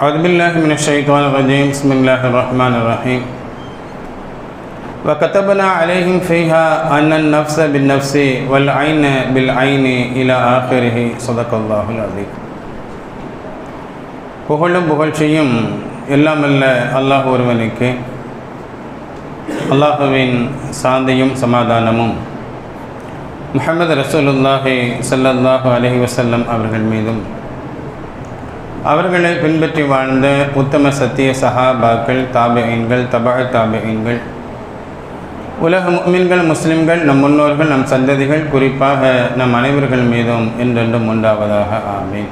أعوذ بالله من الشيطان الرجيم بسم الله الرحمن الرحيم وكتبنا عليهم فيها أن النفس بالنفس والعين بالعين إلى آخره صدق الله العظيم புகழும் புகழ்ச்சியும் எல்லாம் அல்ல அல்லாஹ் ஒருவனுக்கு அல்லாஹுவின் சாந்தியும் சமாதானமும் முஹம்மது ரசூலுல்லாஹி ஸல்லல்லாஹு அலைஹி வஸல்லம் அவர்கள் மீதும் அவர்களை பின்பற்றி வாழ்ந்த உத்தம சத்திய சஹாபாக்கள் தாபியன்கள் தபா தாபியன்கள் உலக முக்மின்கள் முஸ்லிம்கள் நம் முன்னோர்கள் நம் சந்ததிகள் குறிப்பாக நம் அனைவர்கள் மீதும் என்றென்றும் உண்டாவதாக ஆமீன்.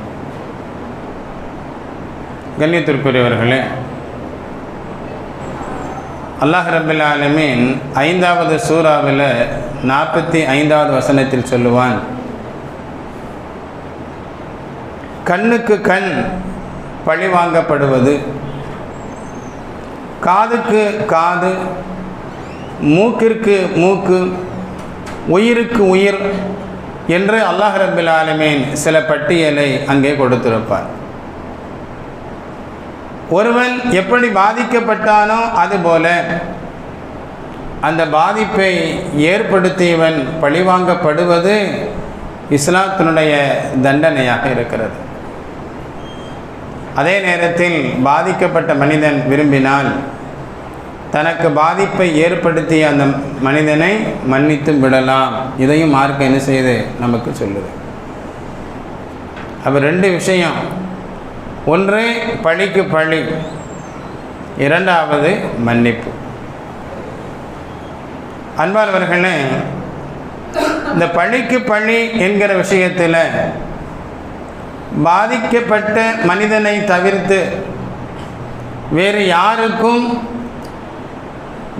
கண்ணியத்திற்குரியவர்களே அல்லாஹ் ரபில் ஆலமீன் ஐந்தாவது சூறாவில் நாற்பத்தி ஐந்தாவது வசனத்தில் சொல்லுவான் கண்ணுக்கு கண் பழி வாங்கப்படுவது காதுக்கு காது மூக்கிற்கு மூக்கு உயிருக்கு உயிர் என்று அல்லாஹ் ரபில் ஆலமீன் சில பட்டியலை அங்கே கொடுத்திருப்பார். ஒருவன் எப்படி பாதிக்கப்பட்டானோ அதுபோல அந்த பாதிப்பை ஏற்படுத்தியவன் பழிவாங்கப்படுவது இஸ்லாத்தினுடைய தண்டனையாக இருக்கிறது. அதே நேரத்தில் பாதிக்கப்பட்ட மனிதன் விரும்பினால் தனக்கு பாதிப்பை ஏற்படுத்திய அந்த மனிதனை மன்னித்து விடலாம். இதையும் மார்க்க என்ன செய்து? நமக்கு சொல்லுது. அப்போ ரெண்டு விஷயம். ஒன்று பழிக்கு பழி. இரண்டாவது மன்னிப்பு. அன்பானவர்களே இந்த பழிக்கு பழி என்கிற விஷயத்தில் பாதிக்கப்பட்ட மனிதனை தவிர்த்து வேறு யாருக்கும்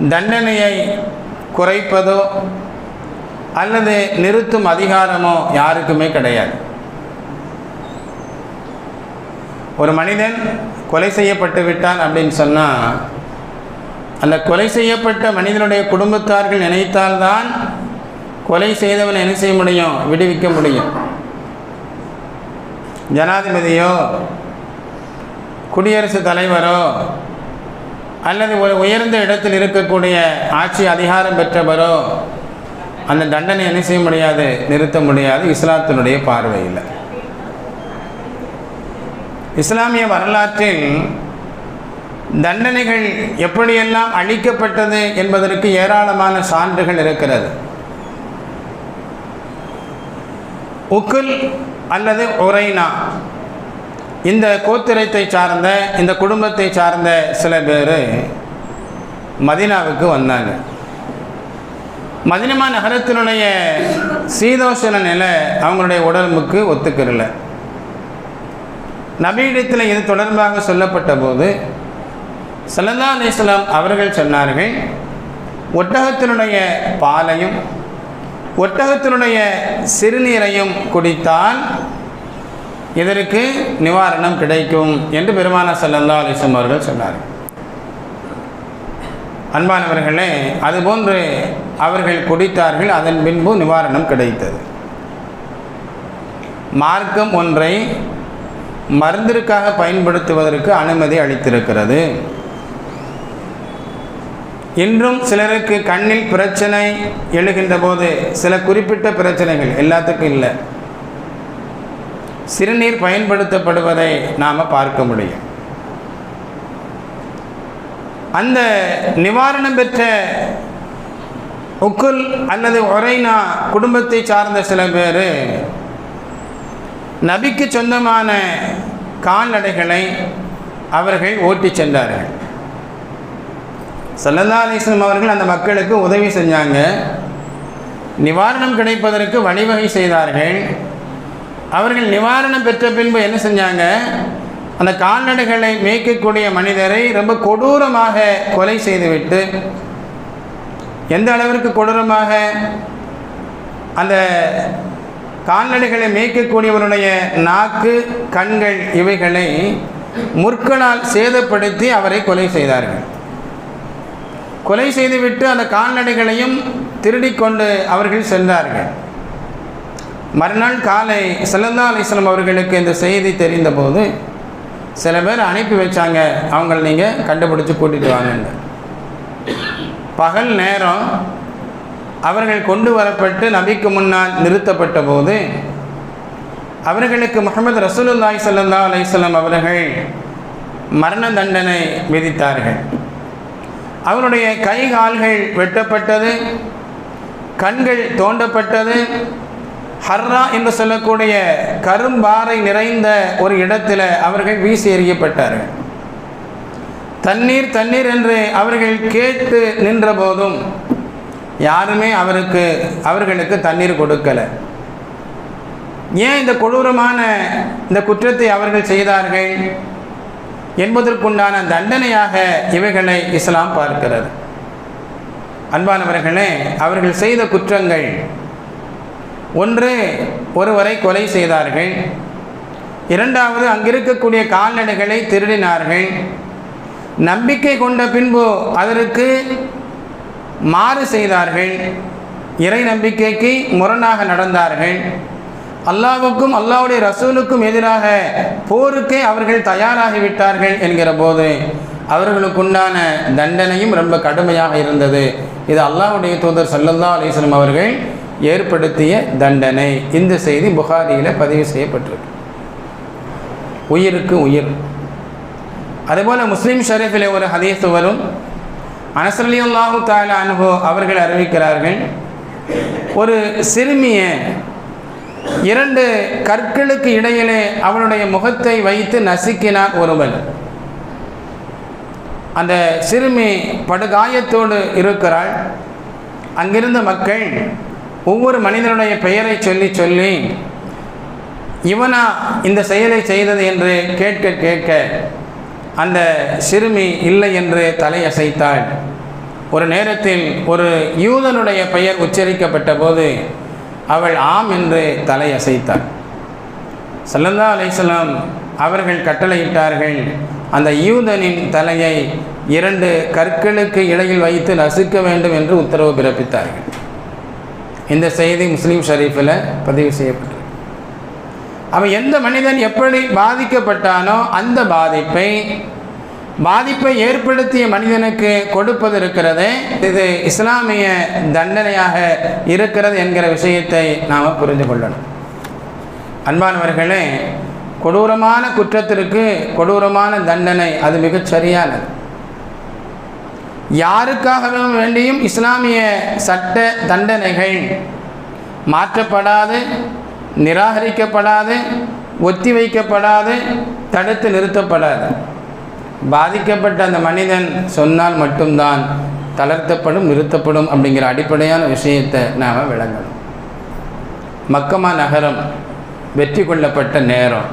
தண்டனையை குறைப்பதோ அல்லது நிறுத்தும் அதிகாரமோ யாருக்குமே கிடையாது. ஒரு மனிதன் கொலை செய்யப்பட்டு விட்டான் அப்படின்னு சொன்னால் அந்த கொலை செய்யப்பட்ட மனிதனுடைய குடும்பத்தார்கள் நினைத்தால்தான் கொலை செய்தவன் என்ன செய்ய முடியும்? விடுவிக்க முடியும். ஜனாதிபதியோ குடியரசுத் தலைவரோ அல்லது ஒரு உயர்ந்த இடத்தில் இருக்கக்கூடிய ஆட்சி அதிகாரம் பெற்றவரோ அந்த தண்டனை என்ன செய்ய முடியாது? நிறுத்த முடியாது. இஸ்லாத்தினுடைய பார்வையில். இஸ்லாமிய வரலாற்றில் தண்டனைகள் எப்படியெல்லாம் அளிக்கப்பட்டது என்பதற்கு ஏராளமான சான்றுகள் இருக்கிறது. உக்குல் அல்லது ஒரைனா இந்த கோத்திரத்தை சார்ந்த இந்த குடும்பத்தை சார்ந்த சில பேர் மதினாவுக்கு வந்தாங்க. மதினமா நகரத்தினுடைய சீதோஷண நிலை அவங்களுடைய உடம்புக்கு ஒத்துக்கிறல. நபீடத்தில் இது தொடர்பாக சொல்லப்பட்ட போது சல்லல்லா அலிஸ்லாம் அவர்கள் சொன்னார்கள் ஒட்டகத்தினுடைய பாலையும் ஒட்டகத்தினுடைய சிறுநீரையும் குடித்தால் இதற்கு நிவாரணம் கிடைக்கும் என்று பெருமான சல்லல்லா அலிசம் அவர்கள் சொன்னார் அன்பானவர்களே அதுபோன்று அவர்கள் குடித்தார்கள் அதன் பின்பு நிவாரணம் கிடைத்தது. மார்க்கம் ஒன்றை மருந்திற்காக பயன்படுத்துவதற்கு அனுமதி அளித்திருக்கிறது. இன்றும் சிலருக்கு கண்ணில் பிரச்சனை எழுகின்ற போது சில குறிப்பிட்ட பிரச்சனைகள் எல்லாத்துக்கும் இல்லை. சிறுநீர் பயன்படுத்தப்படுவதை நாம் பார்க்க முடியும். அந்த நிவாரணம் பெற்ற உக்குல் அல்லது ஒரைனா குடும்பத்தை சார்ந்த சில பேர் நபிக்கு சொந்தமான கால்நடைகளை அவர்கள் ஓட்டி சென்றார்கள். சல்லல்லா அலிஸ்லம் அவர்கள் அந்த மக்களுக்கு உதவி செஞ்சாங்க. நிவாரணம் கிடைப்பதற்கு வழிவகை செய்தார்கள். அவர்கள் நிவாரணம் பெற்ற பின்பு என்ன செஞ்சாங்க? அந்த கால்நடைகளை மேய்க்கக்கூடிய மனிதரை ரொம்ப கொடூரமாக கொலை செய்துவிட்டு எந்த அளவிற்கு கொடூரமாக? அந்த கால்நடைகளை மேய்க்கக்கூடியவருடைய நாக்கு கண்கள் இவைகளை முற்களால் சேதப்படுத்தி அவரை கொலை செய்தார்கள். கொலை செய்துவிட்டு அந்த கால்நடைகளையும் திருடிக்கொண்டு அவர்கள் சென்றார்கள். மறுநாள் காலை செல்லந்தா அலிஸ்லாம் அவர்களுக்கு இந்த செய்தி தெரிந்தபோது சில பேர் அனுப்பி வச்சாங்க அவங்கள நீங்கள் கண்டுபிடிச்சி கூட்டிகிட்டு வாங்கன்னு. பகல் நேரம் அவர்கள் கொண்டு வரப்பட்டு நபிக்கு முன்னால் நிறுத்தப்பட்ட போது அவர்களுக்கு முகமது ரசூலுல்லாய் சல்லா அலிஸ்லாம் அவர்கள் மரண தண்டனை விதித்தார்கள். அவருடைய கை கால்கள் வெட்டப்பட்டது கண்கள் தோண்டப்பட்டது. ஹர்ரா என்று சொல்லக்கூடிய கரும்பாறை நிறைந்த ஒரு இடத்தில் அவர்கள் வீசி எறியப்பட்டார்கள். தண்ணீர் தண்ணீர் என்று அவர்கள் கேட்டு நின்ற போதும் யாருமே அவருக்கு அவர்களுக்கு தண்ணீர் கொடுக்கலை. ஏன் இந்த கொடூரமான இந்த குற்றத்தை அவர்கள் செய்தார்கள்? என்பதற்குண்டான தண்டனையாக இவைகளை இஸ்லாம் பார்க்கிறது. அன்பானவர்களே அவர்கள் செய்த குற்றங்கள் ஒன்று ஒருவரை கொலை செய்தார்கள் இரண்டாவது அங்கிருக்கக்கூடிய கால்நடைகளை திருடினார்கள் நம்பிக்கை கொண்ட பின்பு அதற்கு மாறு செய்தார்கள் இறை நம்பிக்கைக்கு முரணாக நடந்தார்கள் அல்லாவுக்கும் அல்லாவுடைய ரசூலுக்கும் எதிராக போருக்கே அவர்கள் தயாராகிவிட்டார்கள் என்கிற போது அவர்களுக்குண்டான தண்டனையும் ரொம்ப கடுமையாக இருந்தது. இது அல்லாவுடைய தூதர் சல்லல்லா அலிஸ்லம் அவர்கள் ஏற்படுத்திய தண்டனை. இந்த செய்தி புகாரியில் பதிவு செய்யப்பட்டிருக்கு. உயிருக்கு உயிர். அதுபோல் முஸ்லீம் ஷரீஃபில் ஒரு ஹதீஸ் வரும். அனசலி அல்லாஹு தாலா அனுபவ அவர்கள் அறிவிக்கிறார்கள் ஒரு சிறுமியை இரண்டு கற்களுக்கு இடையிலே அவனுடைய முகத்தை வைத்து நசுக்கினார் ஒருவன். அந்த சிறுமி படுகாயத்தோடு இருக்கிறாள். அங்கிருந்த மக்கள் ஒவ்வொரு மனிதனுடைய பெயரை சொல்லி சொல்லி இவனா இந்த செயலை செய்தது? என்று கேட்க கேட்க அந்த சிறுமி இல்லை என்று தலையசைத்தாள். ஒரு நேரத்தில் ஒரு யூதனுடைய பெயர் உச்சரிக்கப்பட்ட போது அவள் ஆம் என்று தலையசைத்தாள். சல்லல்லா அலைசலாம் அவர்கள் கட்டளையிட்டார்கள் அந்த யூதனின் தலையை இரண்டு கற்களுக்கு இடையில் வைத்து நசுக்க வேண்டும் என்று உத்தரவு பிறப்பித்தார்கள். இந்த செய்தி முஸ்லீம் ஷரீஃபில் பதிவு செய்யப்பட்டது. அவன் எந்த மனிதன் எப்படி பாதிக்கப்பட்டானோ அந்த பாதிப்பை பாதிப்பை ஏற்படுத்திய மனிதனுக்கு கொடுப்பது இருக்கிறது இது இஸ்லாமிய தண்டனையாக இருக்கிறது என்கிற விஷயத்தை நாம் புரிந்து கொள்ளணும். அன்பானவர்களே கொடூரமான குற்றத்திற்கு கொடூரமான தண்டனை அது மிகச் சரியானது. யாருக்காக வேண்டியும் இஸ்லாமிய சட்ட தண்டனைகள் மாற்றப்படாது நிராகரிக்கப்படாது ஒத்தி வைக்கப்படாது தடுத்து நிறுத்தப்படாது. பாதிக்கப்பட்ட அந்த மனிதன் சொன்னால் மட்டும்தான் தளர்த்தப்படும் நிறுத்தப்படும் அப்படிங்கிற அடிப்படையான விஷயத்தை நாம் விளங்கணும். மக்கமா நகரம் வெற்றி கொள்ளப்பட்ட நேரம்.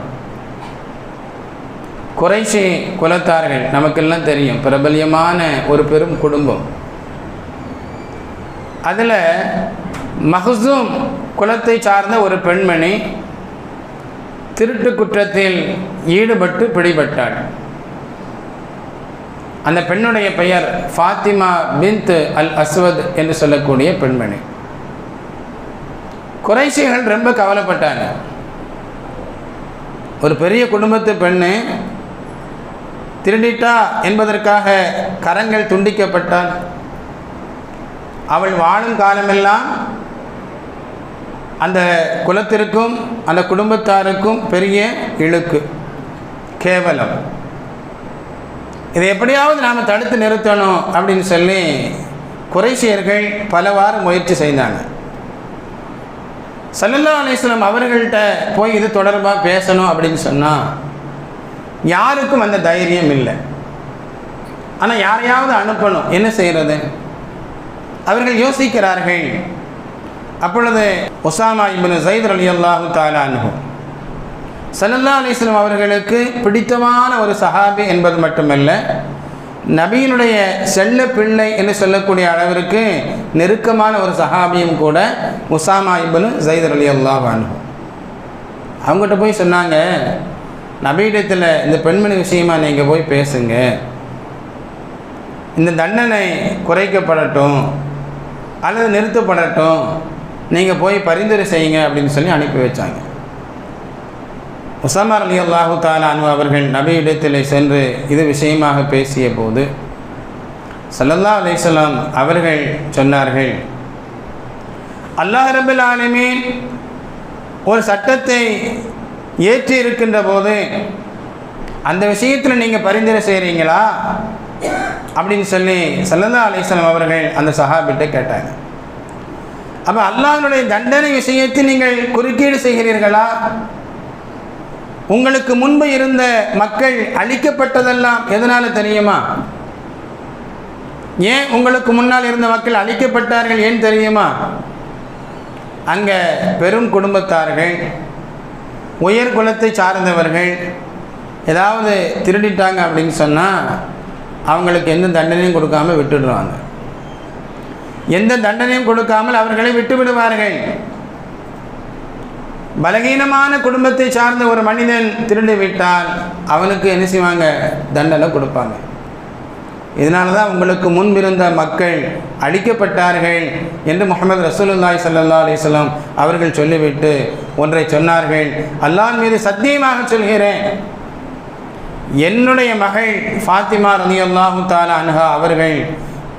குறைசி குலத்தார்கள் நமக்கெல்லாம் தெரியும் பிரபல்யமான ஒரு பெரும் குடும்பம். அதில் மஹசூம் குலத்தை சார்ந்த ஒரு பெண்மணி திருட்டு குற்றத்தில் ஈடுபட்டு பிடிபட்டாள். அந்த பெண்ணுடைய பெயர் ஃபாத்திமா பின்த் அல் அஸ்வத் என்று சொல்லக்கூடிய பெண்மணி. குறைசிகள் ரொம்ப கவலைப்பட்டாங்க. ஒரு பெரிய குடும்பத்து பெண்ணு திருடிட்டா என்பதற்காக கரங்கள் துண்டிக்கப்பட்டால் அவள் வாழும் காலமெல்லாம் அந்த குலத்திற்கும் அந்த குடும்பத்தாருக்கும் பெரிய இழுக்கு கேவலம். இதை எப்படியாவது நாம் தடுத்து நிறுத்தணும் அப்படின்னு சொல்லி குறைசியர்கள் பலவாறு முயற்சி செய்தாங்க. சல்லல்லா அலிஸ்லாம் அவர்கள்ட்ட போய் இது தொடர்பாக பேசணும் அப்படின்னு சொன்னால் யாருக்கும் அந்த தைரியம் இல்லை. ஆனால் யாரையாவது அனுப்பணும். என்ன செய்கிறது அவர்கள் யோசிக்கிறார்கள். அப்பொழுது ஒசாமா இபின் சைத் அலி அல்லாஹு அனுபவம் சல்லல்லா அலிஸ்லாம் அவர்களுக்கு பிடித்தமான ஒரு சஹாபி என்பது மட்டுமல்ல நபியினுடைய செல்ல பிள்ளை என்று சொல்லக்கூடிய அளவிற்கு நெருக்கமான ஒரு சஹாபியும் கூட உசாமா இபனு ஜெயிதர் அலி அல்லாஹான் அவங்ககிட்ட போய் சொன்னாங்க நபியிடத்தில் இந்த பெண்மணி விஷயமா நீங்கள் போய் பேசுங்க. இந்த தண்டனை குறைக்கப்படட்டும் அல்லது நிறுத்தப்படட்டும் நீங்கள் போய் பரிந்துரை செய்யுங்க அப்படின்னு சொல்லி அனுப்பி வச்சாங்க. உசமார் அலி அல்லாஹு தாலானு அவர்கள் நபியிடத்தில் சென்று இது விஷயமாக பேசிய போது சல்லல்லா அலிசல்லாம் அவர்கள் சொன்னார்கள் அல்லாஹ் ரபுல் ஆலமீன் ஒரு சட்டத்தை ஏற்றி இருக்கின்ற போது அந்த விஷயத்தில் நீங்கள் பரிந்துரை செய்கிறீங்களா அப்படின்னு சொல்லி சல்லல்லா அலிஸ்லாம் அவர்கள் அந்த சஹாபிட்ட கேட்டாங்க. அப்போ அல்லாஹனுடைய தண்டனை விஷயத்தில் நீங்கள் குறுக்கீடு செய்கிறீர்களா? உங்களுக்கு முன்பு இருந்த மக்கள் அழிக்கப்பட்டதெல்லாம் எதனால் தெரியுமா? ஏன் உங்களுக்கு முன்னால் இருந்த மக்கள் அழிக்கப்பட்டார்கள் ஏன் தெரியுமா? அங்கே பெரும் குடும்பத்தார்கள் உயர் குலத்தை சார்ந்தவர்கள் ஏதாவது திருடிட்டாங்க அப்படின்னு சொன்னால் அவங்களுக்கு எந்த தண்டனையும் கொடுக்காம விட்டுடுவாங்க. எந்த தண்டனையும் கொடுக்காமல் அவர்களை விட்டு விடுவார்கள். பலகீனமான குடும்பத்தை சார்ந்த ஒரு மனிதன் திருடி விட்டால் அவனுக்கு என்ன செய்வாங்க? தண்டனை கொடுப்பாங்க. இதனால தான் உங்களுக்கு முன்பிருந்த மக்கள் அழிக்கப்பட்டார்கள் என்று முகமது ரசூலுல்லாய் சல்லா அலிஸ்லாம் அவர்கள் சொல்லிவிட்டு ஒன்றை சொன்னார்கள். அல்லாஹ் மீது சத்தியமாக சொல்கிறேன். என்னுடைய மகள் ஃபாத்திமா ரலி அல்லாஹு தாலா அன்ஹா அவர்கள்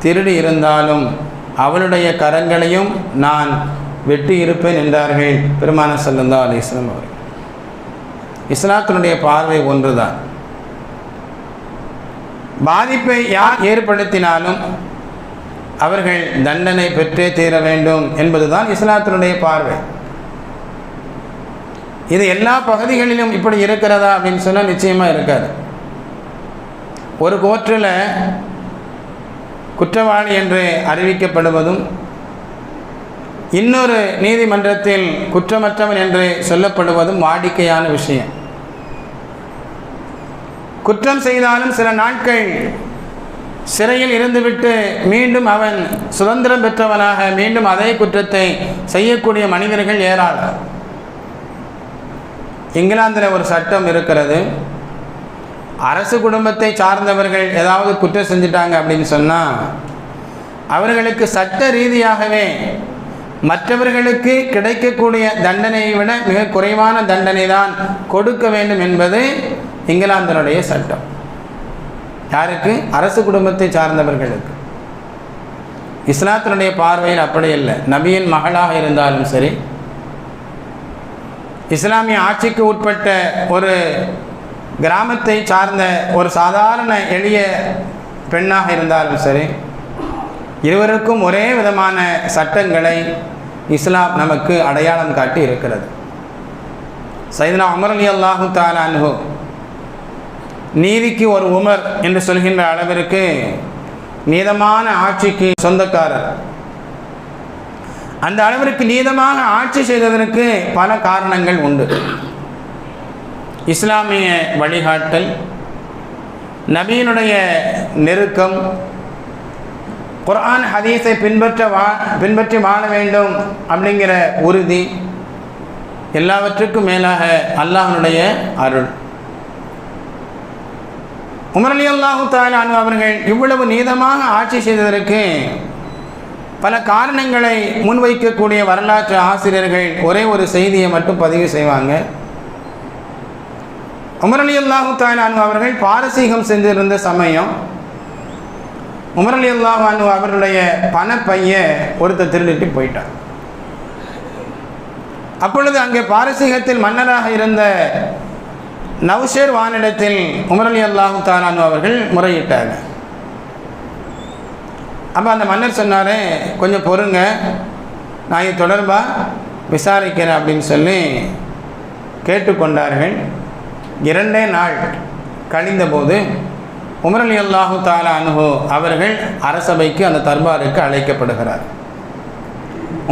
திருடி இருந்தாலும் அவளுடைய கரங்களையும் நான் வெட்டி இருப்பேன் என்றார்கள் பெருமான சல்லல்லா அலிஸ்லாம் அவர்கள். இஸ்லாத்தினுடைய பார்வை ஒன்றுதான். பாதிப்பை யார் ஏற்படுத்தினாலும் அவர்கள் தண்டனை பெற்றே தீர வேண்டும் என்பதுதான் இஸ்லாத்தினுடைய பார்வை. இது எல்லா பகுதிகளிலும் இப்படி இருக்கிறதா அப்படின்னு சொன்னால் நிச்சயமாக இருக்காது. ஒரு கோற்றில் குற்றவாளி என்று அறிவிக்கப்படுவதும் இன்னொரு நீதிமன்றத்தில் குற்றமற்றவன் என்று சொல்லப்படுவதும் வாடிக்கையான விஷயம். குற்றம் செய்தாலும் சில நாட்கள் சிறையில் இருந்துவிட்டு மீண்டும் அவன் சுதந்திரம் பெற்றவனாக மீண்டும் அதே குற்றத்தை செய்யக்கூடிய மனிதர்கள் ஏராளம். இங்கிலாந்தில் ஒரு சட்டம் இருக்கிறது. அரசு குடும்பத்தை சார்ந்தவர்கள் ஏதாவது குற்றம் செஞ்சிட்டாங்க அப்படின்னு சொன்னால் அவர்களுக்கு சட்ட ரீதியாகவே மற்றவர்களுக்கு கிடைக்கக்கூடிய தண்டனையை விட மிக குறைவான தண்டனை தான் கொடுக்க வேண்டும் என்பது இங்கிலாந்தினுடைய சட்டம். யாருக்கு? அரசு குடும்பத்தை சார்ந்தவர்களுக்கு. இஸ்லாத்தினுடைய பார்வையில் அப்படி இல்லை. நபியின் மகளாக இருந்தாலும் சரி. இஸ்லாமிய ஆட்சிக்கு உட்பட்ட ஒரு கிராமத்தை சார்ந்த ஒரு சாதாரண எளிய பெண்ணாக இருந்தாலும் சரி இருவருக்கும் ஒரே விதமான சட்டங்களை இஸ்லாம் நமக்கு அடையாளம் காட்டி இருக்கிறது. சைதனா உமர் அல்லாஹு தாலான்ஹு நீதிக்கு ஒரு உமர் என்று சொல்கின்ற அளவிற்கு நீதமான ஆட்சிக்கு சொந்தக்காரர். அந்த அளவிற்கு நீதமாக ஆட்சி செய்ததற்கு பல காரணங்கள் உண்டு. இஸ்லாமிய வழிகாட்டல் நபியினுடைய நெருக்கம் குர்ஆன் ஹதீஸை பின்பற்ற வா பின்பற்றி வாழ வேண்டும் அப்படிங்கிற உறுதி எல்லாவற்றுக்கும் மேலாக அல்லாஹனுடைய அருள். உமரலி அல்லாஹு தாலானு அவர்கள் இவ்வளவு நீதமாக ஆட்சி செய்ததற்கு பல காரணங்களை முன்வைக்கக்கூடிய வரலாற்று ஆசிரியர்கள் ஒரே ஒரு செய்தியை மட்டும் பதிவு செய்வாங்க. உமரலி அல்லாஹு தாலானு அவர்கள் பாரசீகம் சென்றிருந்த சமயம் உமரலி அல்லாஹானு அவருடைய பணப்பைய ஒருத்தர் திருடிட்டு போயிட்டார் அப்பொழுது அங்கே பாரசீகத்தில் மன்னராக இருந்த நவ்ஷேர் வானிடத்தில் உமரலி அல்லாஹு தாரானு அவர்கள் முறையிட்டார் அப்போ அந்த மன்னர் சொன்னார் கொஞ்சம் பொறுங்க நான் இது தொடர்பாக விசாரிக்கிறேன் அப்படின்னு சொல்லி கேட்டுக்கொண்டார்கள். இரண்டே நாள் கழிந்தபோது உமரலி அல்லாஹு தாலா அனுகு அவர்கள் அரசபைக்கு அந்த தர்பாருக்கு அழைக்கப்படுகிறார்.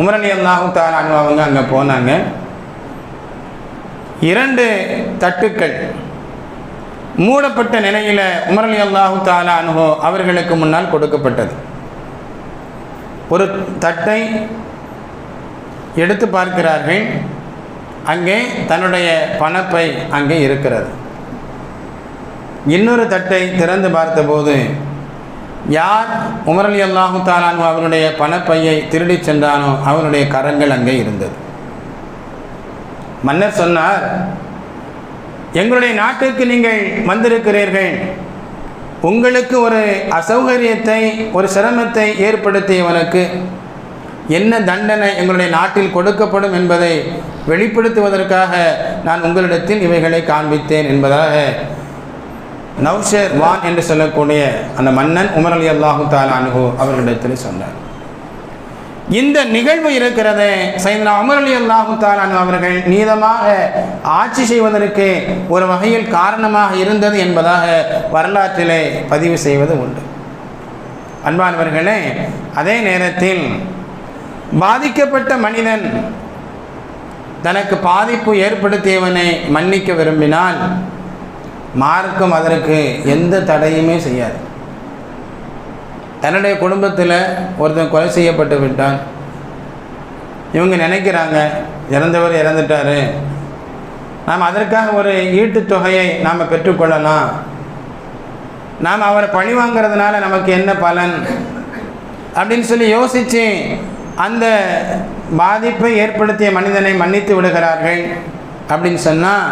உமரலி அல்லாஹு தாலா அனு அவங்க அங்கே போனாங்க. இரண்டு தட்டுக்கள் மூடப்பட்ட நிலையில் உமரலி அல்லாஹு தாலா அனுகோ அவர்களுக்கு முன்னால் கொடுக்கப்பட்டது. ஒரு தட்டை எடுத்து பார்க்கிறார்கள். அங்கே தன்னுடைய பணப்பை அங்கே இருக்கிறது. இன்னொரு தட்டை திறந்து பார்த்தபோது யார் உமரலி அல்லாஹு தாலானு அவருடைய பணப்பையை திருடி சென்றானோ அவருடைய கரங்கள் அங்கே இருந்தது. மன்னர் சொன்னார் எங்களுடைய நாட்டுக்கு நீங்கள் வந்திருக்கிறீர்கள். உங்களுக்கு ஒரு அசௌகரியத்தை ஒரு சிரமத்தை ஏற்படுத்தியவனுக்கு என்ன தண்டனை எங்களுடைய நாட்டில் கொடுக்கப்படும் என்பதை வெளிப்படுத்துவதற்காக நான் உங்களிடத்தில் இவைகளை காண்பித்தேன் என்பதாக நவ்ஷர் வான் என்று சொல்லக்கூடிய அந்த மன்னன் உமர் அலி அல்லாஹு தாலானு அவர்களிடத்தில் சொன்னார். இந்த நிகழ்வு இருக்கிறது சைந்தனா உமர் அலி அல்லாஹு தாலானு அவர்கள் நீதமாக ஆட்சி செய்வதற்கு ஒரு வகையில் காரணமாக இருந்தது என்பதாக வரலாற்றிலே பதிவு செய்வது உண்டு. அன்பானவர்களே அதே நேரத்தில் பாதிக்கப்பட்ட மனிதன் தனக்கு பாதிப்பு ஏற்படுத்தியவனை மன்னிக்க விரும்பினால் மார்க்கம் அதற்கு எந்த தடையுமே செய்யாது. தன்னுடைய குடும்பத்தில் ஒருத்தன் கொலை செய்யப்பட்டு விட்டான். இவங்க நினைக்கிறாங்க இறந்தவர் இறந்துட்டாரு. நாம் அதற்காக ஒரு ஈட்டுத் தொகையை நாம் பெற்றுக்கொள்ளலாம். நாம் அவரை பழி வாங்கிறதுனால நமக்கு என்ன பலன்? அப்படின்னு சொல்லி யோசித்து அந்த பாதிப்பை ஏற்படுத்திய மனிதனை மன்னித்து விடுகிறார்கள். அப்படின்னு சொன்னால்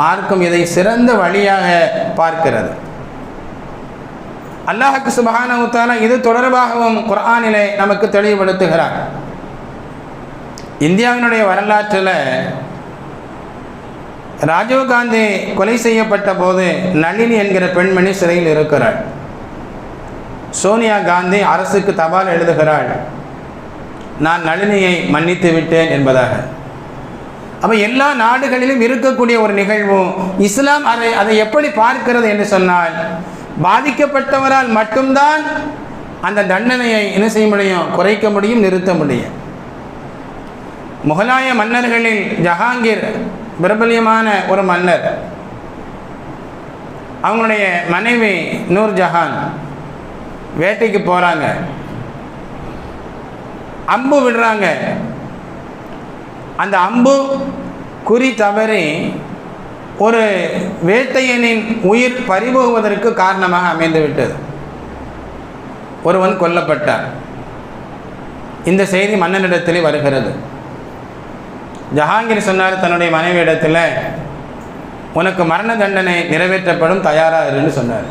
மார்க்கம் இதை சிறந்த வழியாக பார்க்கிறது. அல்லாஹுக்கு சுபஹானவுத்தால இது தொடர்பாகவும் குரானிலே நமக்கு தெளிவுபடுத்துகிறார். இந்தியாவினுடைய வரலாற்றில் ராஜீவ்காந்தி கொலை செய்யப்பட்ட போது நளினி என்கிற பெண்மணி சிறையில் இருக்கிறாள். சோனியா காந்தி அரசுக்கு தபால் எழுதுகிறாள் நான் நளினியை மன்னித்து விட்டேன் என்பதாக. அப்போ எல்லா நாடுகளிலும் இருக்கக்கூடிய ஒரு நிகழ்வும் இஸ்லாம் அதை அதை எப்படி பார்க்கிறது என்று சொன்னால் பாதிக்கப்பட்டவரால் மட்டும்தான் அந்த தண்டனையை என்ன செய்ய முடியும்? குறைக்க முடியும் நிறுத்த முடியும். முகலாய மன்னர்களில் ஜஹாங்கீர் பிரபல்யமான ஒரு மன்னர். அவங்களுடைய மனைவி நூர் ஜஹான் வேட்டைக்கு போகிறாங்க அம்பு விடுறாங்க. அந்த அம்பு குறி தவறி ஒரு வேட்டையனின் உயிர் பறிபோகுவதற்கு காரணமாக அமைந்துவிட்டது. ஒருவன் கொல்லப்பட்டார் இந்த செய்தி மன்னனிடத்திலே வருகிறது. ஜஹாங்கீர் சொன்னார் தன்னுடைய மனைவியிடத்தில் உனக்கு மரண தண்டனை நிறைவேற்றப்படும் தயாராக இருன்னு சொன்னார்.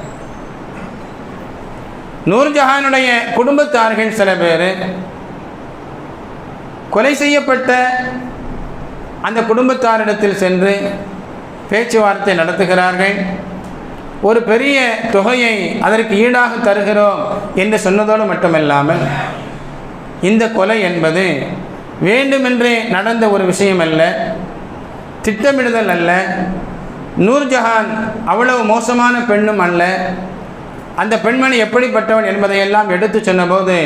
நூர்ஜஹானுடைய குடும்பத்தார்கள் சில பேர் கொலை செய்யப்பட்ட அந்த குடும்பத்தாரிடத்தில் சென்று பேச்சுவார்த்தை நடத்துகிறார்கள். ஒரு பெரிய தொகையை அதற்கு ஈடாக தருகிறோம் என்று சொன்னதோடு மட்டுமல்லாமல் இந்த கொலை என்பது வேண்டுமென்றே நடந்த ஒரு விஷயம் அல்ல திட்டமிடுதல் அல்ல நூர்ஜஹான் அவ்வளவு மோசமான பெண்ணும் அல்ல. அந்த பெண்மணி எப்படிப்பட்டவன் என்பதையெல்லாம் எடுத்து சொன்னபோது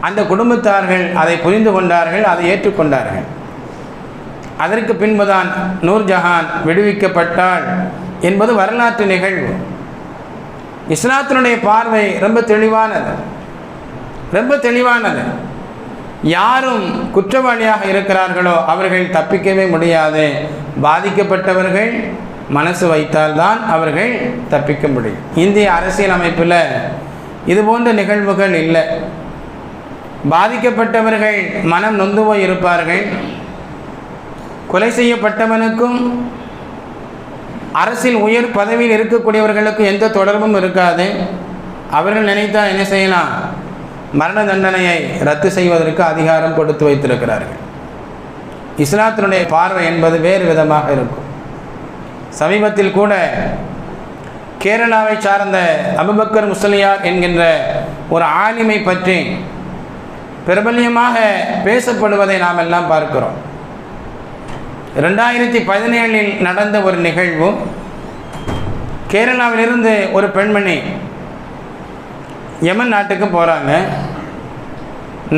அந்த குடும்பத்தார்கள் அதை புரிந்து கொண்டார்கள் அதை ஏற்றுக்கொண்டார்கள். அதற்கு பின்புதான் நூர்ஜஹான் விடுவிக்கப்பட்டாள் என்பது வரலாற்று நிகழ்வு. இஸ்லாத்தினுடைய பார்வை ரொம்ப தெளிவானது. ரொம்ப தெளிவானது. யாரும் குற்றவாளியாக இருக்கிறார்களோ அவர்கள் தப்பிக்கவே முடியாது. பாதிக்கப்பட்டவர்கள் மனசு வைத்தால்தான் அவர்கள் தப்பிக்க முடியும். இந்திய அரசியல் அமைப்பில் இது போன்ற நிகழ்வுகள் இல்லை. பாதிக்கப்பட்டவர்கள் மனம் நொந்து போய் இருப்பார்கள். கொலை செய்யப்பட்டவனுக்கும் அரசில் உயர் பதவியில் இருக்கக்கூடியவர்களுக்கும் எந்த தொடர்பும் இருக்காது. அவர்கள் நினைத்தால் என்ன செய்யலாம்? மரண தண்டனையை ரத்து செய்வதற்கு அதிகாரம் கொடுத்து வைத்திருக்கிறார்கள். இஸ்லாத்தினுடைய பார்வை என்பது வேறு விதமாக இருக்கும். சமீபத்தில் கூட கேரளாவை சார்ந்த அபுபக்கர் முஸ்லியார் என்கின்ற ஒரு ஆலிமை பற்றி பிரபல்யமாக பேசப்படுவதை நாம் எல்லாம் பார்க்கிறோம். ரெண்டாயிரத்தி பதினேழில் நடந்த ஒரு நிகழ்வு கேரளாவிலிருந்து ஒரு பெண்மணி யமன் நாட்டுக்கு போகிறாங்க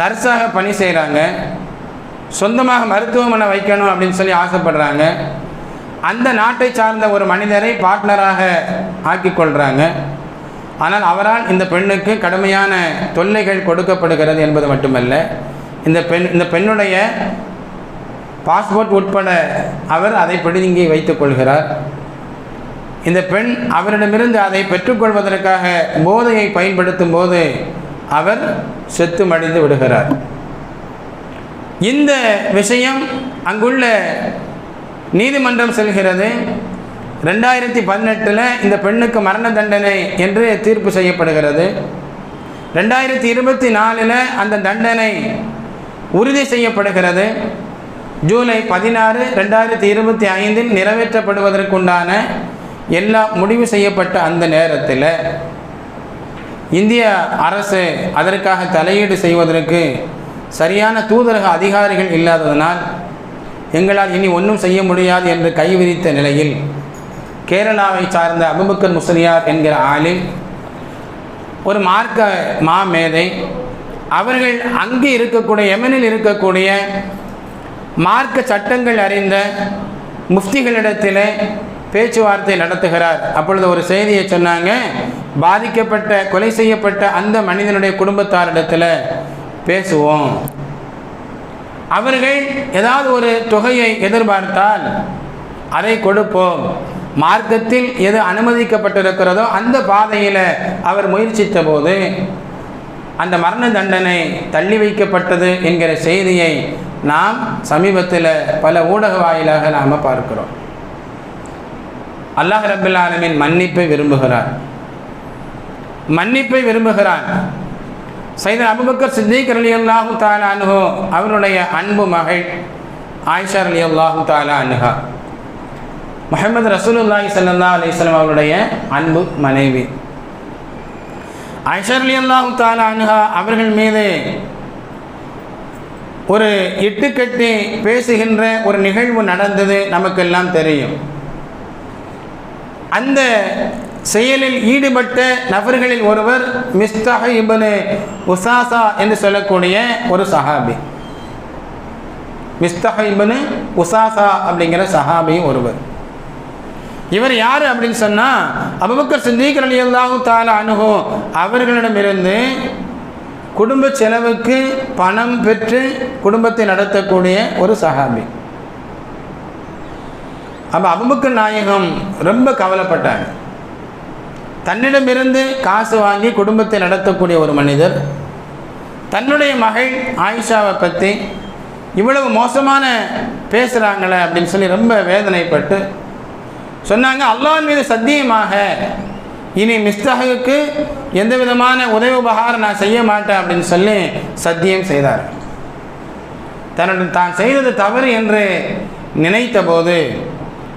நர்ஸாக பணி செய்கிறாங்க சொந்தமாக மருத்துவமனை வைக்கணும் அப்படின்னு சொல்லி ஆசைப்படுறாங்க. அந்த நாட்டை சார்ந்த ஒரு மனிதரை பார்ட்னராக ஆக்கிக்கொள்கிறாங்க ஆனால் அவரால் இந்த பெண்ணுக்கு கடுமையான தொல்லைகள் கொடுக்கப்படுகிறது என்பது மட்டுமல்ல இந்த பெண் இந்த பெண்ணுடைய பாஸ்போர்ட் உட்பட அவர் அதை பிடுங்கி வைத்துக் கொள்கிறார். இந்த பெண் அவரிடமிருந்து அதை பெற்றுக்கொள்வதற்காக போதையை பயன்படுத்தும் போது அவர் செத்து மடிந்து விடுகிறார். இந்த விஷயம் அங்குள்ள நீதிமன்றம் செல்கிறது. ரெண்டாயிரத்தி பதினெட்டில் இந்த பெண்ணுக்கு மரண தண்டனை என்று தீர்ப்பு செய்யப்படுகிறது. ரெண்டாயிரத்தி இருபத்தி நாலில் அந்த தண்டனை உறுதி செய்யப்படுகிறது. ஜூலை பதினாறு ரெண்டாயிரத்தி இருபத்தி ஐந்தில் நிறைவேற்றப்படுவதற்குண்டான எல்லா முடிவு செய்யப்பட்ட அந்த நேரத்தில் இந்திய அரசு அதற்காக தலையீடு செய்வதற்கு சரியான தூதரக அதிகாரிகள் இல்லாததனால் எங்களால் இனி ஒன்றும் செய்ய முடியாது என்று கைவிரித்த நிலையில் கேரளாவை சார்ந்த அபுபக்கர் முஸ்லியார் என்கிற ஆளில் ஒரு மார்க்க மா மேதை அவர்கள் அங்கு இருக்கக்கூடிய எமனில் இருக்கக்கூடிய மார்க்க சட்டங்கள் அறிந்த முஃப்திகளிடத்தில் பேச்சுவார்த்தை நடத்துகிறார். அப்பொழுது ஒரு செய்தியை சொன்னாங்க பாதிக்கப்பட்ட கொலை செய்யப்பட்ட அந்த மனிதனுடைய குடும்பத்தாரிடத்தில் பேசுவோம். அவர்கள் ஏதாவது ஒரு தொகையை எதிர்பார்த்தால் அதை கொடுப்போம். மார்க்கத்தில் எது அனுமதிக்கப்பட்டிருக்கிறதோ அந்த பாதையில் அவர் முயற்சித்த போது அந்த மரண தண்டனை தள்ளி வைக்கப்பட்டது என்கிற செய்தியை நாம் சமீபத்தில் பல ஊடக வாயிலாக நாம் பார்க்கிறோம். அல்லாஹ் ரபுல்லாலமின் மன்னிப்பை விரும்புகிறார். மன்னிப்பை விரும்புகிறார் சைதன் அபுபக்கர் சித்திக் அலி அல்லாஹு தாலா அனுகோ அவருடைய அன்பு மகள் ஆயிஷா அலி அல்லாஹு தாலா அனுகா முகமது ரசூலுல்லாஹி சல்லா அலிஸ்லாம் அவருடைய அன்பு மனைவி. ஆயிஷா அல்லாஹு தாலா அனுகா அவர்கள் மீது ஒரு இட்டுக்கட்டி பேசுகின்ற ஒரு நிகழ்வு நடந்தது நமக்கெல்லாம் தெரியும். அந்த செயலில் ஈடுபட்ட நபர்களில் ஒருவர் மிஸ்தஹ இபனு உசாசா என்று சொல்லக்கூடிய ஒரு சஹாபி. மிஸ்தஹ இபனு உசாசா அப்படிங்கிற சஹாபி ஒருவர். இவர் யார் அப்படின்னு சொன்னால் அபுபக்கர் சிந்தீக் அலி அல்லாஹு தாலா அணுகோ அவர்களிடமிருந்து குடும்ப செலவுக்கு பணம் பெற்று குடும்பத்தை நடத்தக்கூடிய ஒரு சஹாபி. அப்போ அபுபக்கர் நாயகம் ரொம்ப கவலைப்பட்டாங்க. தன்னிடமிருந்து காசு வாங்கி குடும்பத்தை நடத்தக்கூடிய ஒரு மனிதர். தன்னுடைய மகள் ஆயிஷாவை பற்றி இவ்வளவு மோசமான பேசுகிறாங்களே அப்படின்னு சொல்லி ரொம்ப வேதனைப்பட்டு சொன்னாங்க அல்லாஹ் மீது சத்தியமாக. இனி மிஸ்தகுக்கு எந்த விதமான உதவி உபகாரம் நான் செய்ய மாட்டேன் அப்படின்னு சொல்லி சத்தியம் செய்தார். தன்னுடைய தான் செய்தது தவறு என்று நினைத்த போது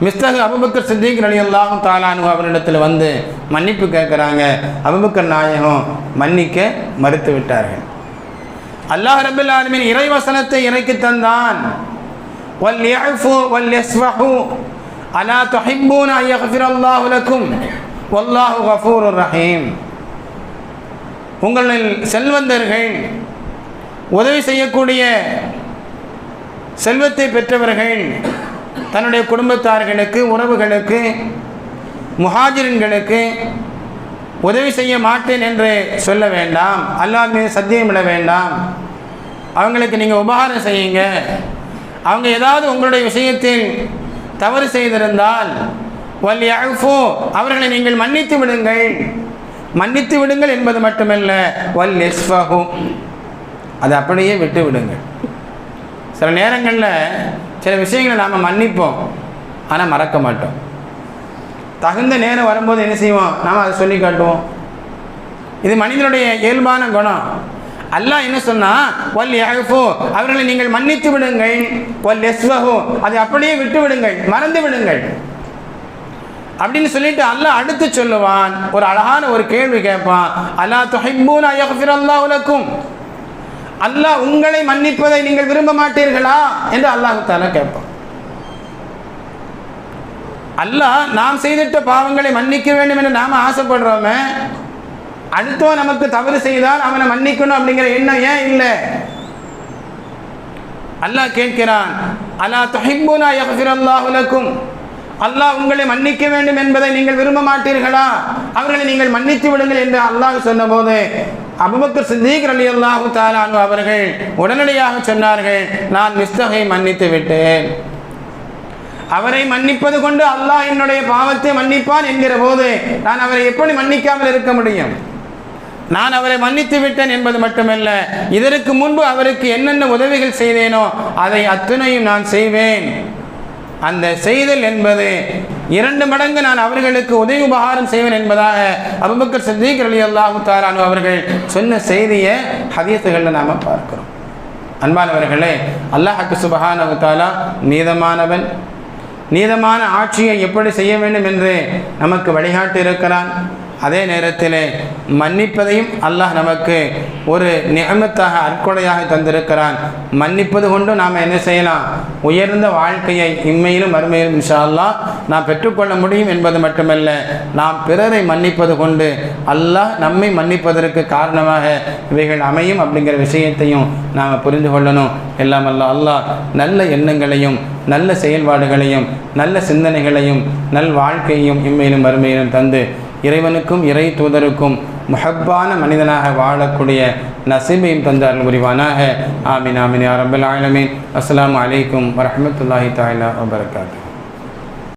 மிஸ்தகு அபுபக்கர் சித்திக் நடிகல்லாகும் தாலானு அவரிடத்தில் வந்து மன்னிப்பு கேட்குறாங்க. அபுபக்கர் நாயகம் மன்னிக்க மறுத்து விட்டார்கள். அல்லாஹ் ரபுல் ஆலமின் இறைவசனத்தை இறக்கி தந்தான். அலா துஹிப்பூன அன் லக்கும். வல்லாஹு கஃபூர் ரஹீம். உங்களில் செல்வந்தர்கள் உதவி செய்யக்கூடிய செல்வத்தை பெற்றவர்கள் தன்னுடைய குடும்பத்தார்களுக்கு உறவுகளுக்கு முஹாஜின்களுக்கு உதவி செய்ய மாட்டேன் என்று சொல்ல வேண்டாம். அல்லாஹ் மீது சத்தியமிட வேண்டாம். அவங்களுக்கு நீங்கள் உபகாரம் செய்யுங்க. அவங்க ஏதாவது உங்களுடைய விஷயத்தில் தவறு செய்திருந்தால் வல் அவர்களை நீங்கள் மன்னித்து விடுங்கள். மன்னித்து விடுங்கள் என்பது மட்டுமல்ல வல் எஸ்ஃபஹு அதை அப்படியே விட்டு விடுங்கள். சில நேரங்களில் சில விஷயங்களை நாம் மன்னிப்போம் ஆனால் மறக்க மாட்டோம். தகுந்த நேரம் வரும்போது என்ன செய்வோம்? நாம் அதை சொல்லி காட்டுவோம். இது மனிதனுடைய இயல்பான குணம். அல்லாஹ் என்ன சொன்னா வல் யஹ்ஃபு அவர்களை நீங்கள் மன்னித்து விடுங்கள். வல் யஸ்வஹு அதை அப்படியே விட்டு விடுங்கள் மறந்து விடுங்கள். அப்படின்னு சொல்லிட்டு அல்லாஹ் அடுத்து சொல்லுவான் ஒரு அழகான ஒரு கேள்வி கேட்பான். அல்லாஹ் துஹிப்பூன யக்ஃபிர் அல்லாஹு அல்லாஹ் உங்களை மன்னிப்பதை நீங்கள் விரும்ப மாட்டீர்களா? என்று அல்லாஹ் தாலா கேட்பான். அல்லாஹ் நாம் செய்திட்ட பாவங்களை மன்னிக்க வேண்டும் என்று நாம் ஆசைப்படுறோமே அடுத்தவன் நமக்கு தவறு செய்தால் அவனை மன்னிக்கணும் அப்படிங்கிற எண்ணம் ஏன் இல்லை? அல்லாஹ் கேட்கிறான் அலா துஹிப்புனா யக்ஃபிர் அல்லாஹ் உங்களை மன்னிக்க வேண்டும் என்பதை நீங்கள் விரும்ப மாட்டீர்களா? அவர்களை நீங்கள் மன்னித்து விடுங்கள் என்று அல்லாஹ் சொன்னபோது அபுபக்கர் சித்திக் அலி அல்லாஹு தாலானு அவர்கள் உடனடியாக சொன்னார்கள் நான் மிஸ்தகை மன்னித்து விட்டேன். அவரை மன்னிப்பது கொண்டு அல்லாஹ் என்னுடைய பாவத்தை மன்னிப்பான் என்கிற போது நான் அவரை எப்படி மன்னிக்காமல் இருக்க முடியும்? நான் அவரை மன்னித்து விட்டேன் என்பது மட்டுமல்ல இதற்கு முன்பு அவருக்கு என்னென்ன உதவிகள் செய்தேனோ அதை அத்தனையும் நான் செய்வேன். அந்த செய்தல் என்பது இரண்டு மடங்கு நான் அவர்களுக்கு உதவி உபகாரம் செய்வேன் என்பதாக அபுபக்கர் சித்திக் அலி அல்லாஹு தாரானு அவர்கள் சொன்ன செய்தியை ஹதியத்துகளில் நாம் பார்க்கிறோம். அன்பானவர்களே அல்லாஹக்கு சுபஹானஹு தாலா நீதமானவன் நீதமான ஆட்சியை எப்படி செய்ய வேண்டும் என்று நமக்கு வழிகாட்டி இருக்கிறான். அதே நேரத்தில் மன்னிப்பதையும் அல்லாஹ் நமக்கு ஒரு நியமத்தாக அற்கொடையாக தந்திருக்கிறான். மன்னிப்பது கொண்டு நாம் என்ன செய்யலாம்? உயர்ந்த வாழ்க்கையை இம்மையிலும் மறுமையிலும் இன்ஷா அல்லாஹ் நாம் பெற்றுக்கொள்ள முடியும் என்பது மட்டுமல்ல நாம் பிறரை மன்னிப்பது கொண்டு அல்லாஹ் நம்மை மன்னிப்பதற்கு காரணமாக இவைகள் அமையும் அப்படிங்கிற விஷயத்தையும் நாம் புரிந்து கொள்ளணும். எல்லாம் அல்ல அல்லாஹ் நல்ல எண்ணங்களையும் நல்ல செயல்பாடுகளையும் நல்ல சிந்தனைகளையும் நல் வாழ்க்கையையும் இம்மையிலும் மறுமையிலும் தந்து இறைவனுக்கும் இறை தூதருக்கும் முஹப்பான மனிதனாக வாழக்கூடிய நசீபையும் தந்து அருள் புரிவானாக. ஆமீன் ஆமீன் அரபுல் ஆலமீன். அஸ்லாம் அலைக்கும் வரமத்துல்லாஹி தாயிலா வபரகாத்துஹு